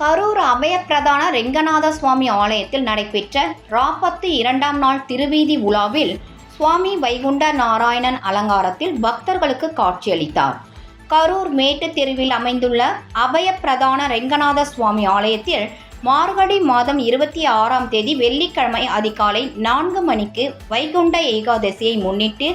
கரூர் அபயப்பிரதான ரெங்கநாத சுவாமி ஆலயத்தில் நடைபெற்ற ராப்பத்து இரண்டாம் நாள் திருவீதி உலாவில் சுவாமி வைகுண்ட நாராயணன் அலங்காரத்தில் பக்தர்களுக்கு காட்சியளித்தார். கரூர் மேட்டு தெருவில் அமைந்துள்ள அபயப்பிரதான ரெங்கநாத சுவாமி ஆலயத்தில் மார்கழி மாதம் இருபத்தி ஆறாம் தேதி வெள்ளிக்கிழமை அதிகாலை நான்கு மணிக்கு வைகுண்ட ஏகாதசியை முன்னிட்டு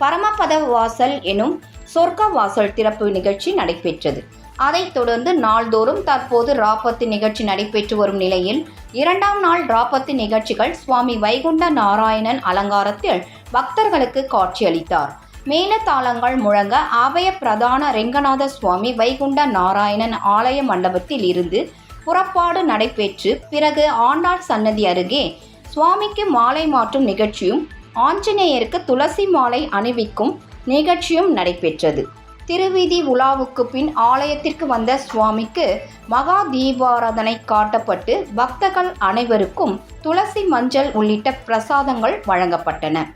பரமபத வாசல் எனும் சொர்க்க வாசல் திறப்பு நிகழ்ச்சி நடைபெற்றது. அதைத் தொடர்ந்து நாள்தோறும் தற்போது ராபத்து நிகழ்ச்சி நடைபெற்று வரும் நிலையில் இரண்டாம் நாள் ராப்பத்து நிகழ்ச்சிகள் சுவாமி வைகுண்ட நாராயணன் அலங்காரத்தில் பக்தர்களுக்கு காட்சியளித்தார். மேலதாளங்கள் முழங்க ஆபய பிரதான ரெங்கநாத சுவாமி வைகுண்ட நாராயணன் ஆலய மண்டபத்தில் இருந்து புறப்பாடு நடைபெற்று பிறகு ஆண்டாள் சன்னதி அருகே சுவாமிக்கு மாலை மாற்றும் நிகழ்ச்சியும் ஆஞ்சநேயருக்கு துளசி மாலை அணிவிக்கும் நிகழ்ச்சியும் நடைபெற்றது. திருவீதி உலாவுக்கு பின் ஆலயத்திற்கு வந்த சுவாமிக்கு மகா தீபாராதனை காட்டப்பட்டு பக்தர்கள் அனைவருக்கும் துளசி மஞ்சள் உள்ளிட்ட பிரசாதங்கள் வழங்கப்பட்டன.